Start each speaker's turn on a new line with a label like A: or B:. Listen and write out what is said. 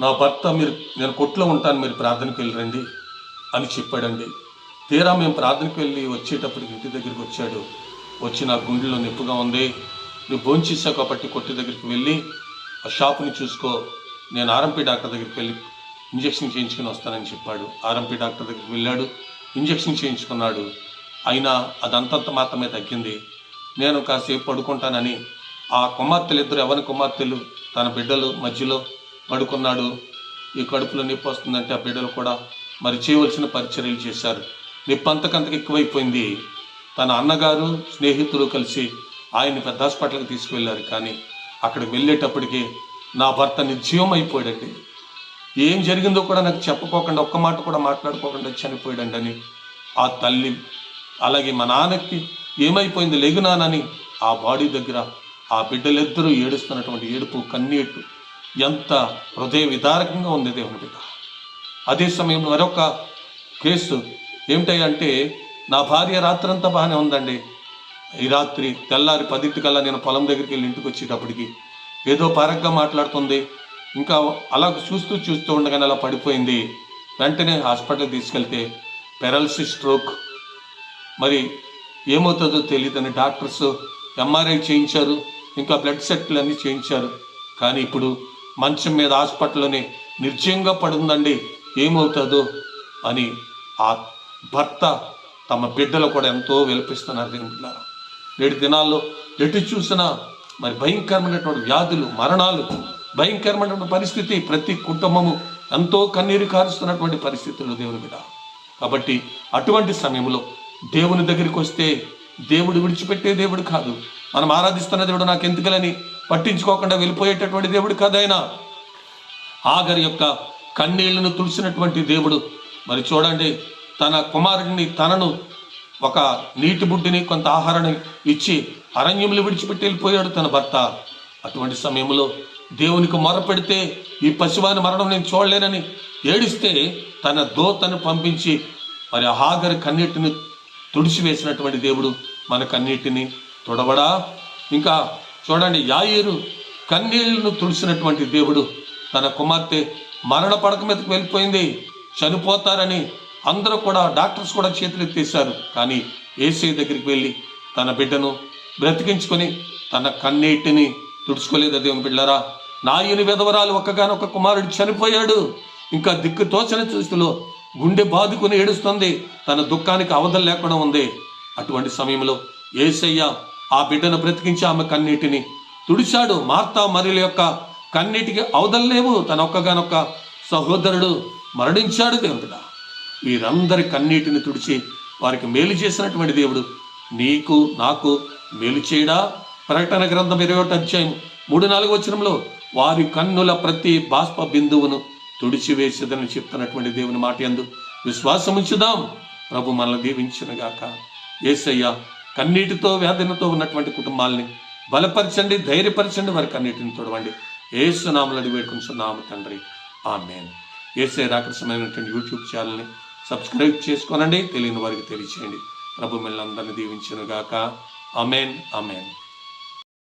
A: నా భర్త మీరు నేను కొట్లో ఉంటాను మీరు ప్రార్థనకు వెళ్ళరండి అని చెప్పాడండి. తీరా మేము ప్రార్థనకు వెళ్ళి వచ్చేటప్పటికి ఇంటి దగ్గరికి వచ్చాడు. వచ్చి నా గుండెలో నొప్పిగా ఉంది. నువ్వు భోంచేసావు కాబట్టి కొట్టు దగ్గరికి వెళ్ళి ఆ షాపుని చూసుకో. నేను ఆర్ఎంపీ డాక్టర్ దగ్గరికి వెళ్ళి ఇంజక్షన్ చేయించుకుని వస్తానని చెప్పాడు. ఆర్ఎంపీ డాక్టర్ దగ్గరికి వెళ్ళాడు. ఇంజక్షన్ చేయించుకున్నాడు. అయినా అదంతంత మాత్రమే తగ్గింది. నేను కాసేపు పడుకుంటానని ఆ కుమార్తెలు ఇద్దరు ఎవరి కుమార్తెలు తన బిడ్డలు మధ్యలో పడుకున్నాడు. ఈ కడుపులో నొప్పి వస్తుందంటే ఆ బిడ్డలు కూడా మరి చేయవలసిన పరిచర్యలు చేశారు. నొప్పి అంతకంతకు ఎక్కువైపోయింది. తన అన్నగారు స్నేహితులు కలిసి ఆయన్ని పెద్ద హాస్పిటల్కి తీసుకువెళ్ళారు. కానీ అక్కడికి వెళ్ళేటప్పటికి నా భర్త నిర్జీవం అయిపోయాడండి. ఏం జరిగిందో కూడా నాకు చెప్పుకోకుండా ఒక్క మాట కూడా మాట్లాడుకోకుండా చనిపోయాడండి అని ఆ తల్లి అలాగే మా నాన్నకి ఏమైపోయింది లేగునానని ఆ బాడీ దగ్గర ఆ బిడ్డలిద్దరూ ఏడుస్తున్నటువంటి ఏడుపు కన్నీటు ఎంత హృదయ విదారకంగా ఉంది దేవుని బిడ్డ. అదే సమయంలో మరొక కేసు ఏమిటంటే నా భార్య రాత్రంతా బాగానే ఉందండి. ఈ రాత్రి తెల్లారి పదింటికల్లా నేను పొలం దగ్గరికి వెళ్ళి ఇంటికి వచ్చేటప్పటికి ఏదో పరగ్గా మాట్లాడుతుంది. ఇంకా అలా చూస్తూ చూస్తూ ఉండగానే అలా పడిపోయింది. వెంటనే హాస్పిటల్కి తీసుకెళ్తే పెరల్సిస్ స్ట్రోక్. మరి ఏమవుతుందో తెలియదని డాక్టర్స్ ఎంఆర్ఐ చేయించారు. ఇంకా బ్లడ్ సెట్లు అన్నీ చేయించారు. కానీ ఇప్పుడు మంచం మీద హాస్పిటల్లోనే నిర్జయంగా పడుందండి. ఏమవుతుందో అని ఆ భర్త తమ బిడ్డలు కూడా ఎంతో విలపిస్తున్నారు దీని నేటి దినాల్లో ఎటు చూసినా మరి భయంకరమైనటువంటి వ్యాధులు మరణాలు భయంకరమైనటువంటి పరిస్థితి ప్రతి కుటుంబము ఎంతో కన్నీరు కారుస్తున్నటువంటి పరిస్థితులు దేవుని బిడ్డ. కాబట్టి అటువంటి సమయంలో దేవుని దగ్గరికి వస్తే దేవుడు విడిచిపెట్టే దేవుడు కాదు. మనం ఆరాధిస్తున్న దేవుడు నాకు ఎందుకలని పట్టించుకోకుండా వెళ్ళిపోయేటటువంటి దేవుడు కదైనా ఆయన. ఆగరి యొక్క కన్నీళ్ళను తుడిచినటువంటి దేవుడు. మరి చూడండి తన కుమారుడిని తనను ఒక నీటి బుడ్డిని కొంత ఆహారాన్ని ఇచ్చి అరణ్యములు విడిచిపెట్టి వెళ్ళిపోయాడు తన భర్త. అటువంటి సమయంలో దేవునికి మొరపెడితే ఈ పశువాని మరణం నేను చూడలేనని ఏడిస్తే తన దోతను పంపించి మరి ఆగరి కన్నీటిని తుడిచివేసినటువంటి దేవుడు మన కన్నీటిని తుడవడా? ఇంకా చూడండి యాయిరు కన్నీళ్ళను తుడిచినటువంటి దేవుడు తన కుమార్తె మరణ పడక మీదకి వెళ్ళిపోయింది. చనిపోతారని అందరూ కూడా డాక్టర్స్ కూడా చేతులెత్తేశారు. కానీ ఏసీ దగ్గరికి వెళ్ళి తన బిడ్డను బ్రతికించుకొని తన కన్నీటిని తుడుచుకోలేదు. దేవుని బిడ్డరా నాయుని విధవరాలు ఒక్కగానొక్క కుమారుడు చనిపోయాడు. ఇంకా దిక్కు తోచని చూస్తులో గుండె బాదుకుని ఏడుస్తుంది. తన దుఃఖానికి అవధం లేకుండా ఉంది. అటువంటి సమయంలో ఏసయ్య ఆ బిడ్డను బ్రతికించి ఆమె కన్నీటిని. తుడిచాడు మార్తా మరియల యొక్క కన్నీటికి అవదల్లేవు తన ఒక్కగానొక్క సహోదరుడు. మరణించాడు దేవుడు వీరందరి కన్నీటిని తుడిచి వారికి మేలు చేసినటువంటి దేవుడు. నీకు నాకు మేలు చేయడా? ప్రకటన గ్రంథం ఇరవై ఒకటి అధ్యాయం మూడు నాలుగు వచనంలో వారి కన్నుల ప్రతి బాష్ప బిందువును తుడిచివేసేదని చెప్తున్నటువంటి దేవుని మాట ఎందు విశ్వాసం ఉంచుదాం ప్రభు మనల్ని దీవించినగాక. ఏసయ్యా కన్నీటితో వేదనతో ఉన్నటువంటి కుటుంబాల్ని బలపరచండి ధైర్యపరచండి వారి కన్నీటిని తొడవండి. ఏసునామలు అడిగి వేడుకుంటున్నాము తండ్రి. ఆమెన్. ఏసే రాకసమైనటువంటి యూట్యూబ్ ఛానల్ని సబ్స్క్రైబ్ చేసుకోనండి తెలియని వారికి తెలియచేయండి. ప్రభు మిమ్మల్ని అందరినీ దీవించునుగాక. Amen amen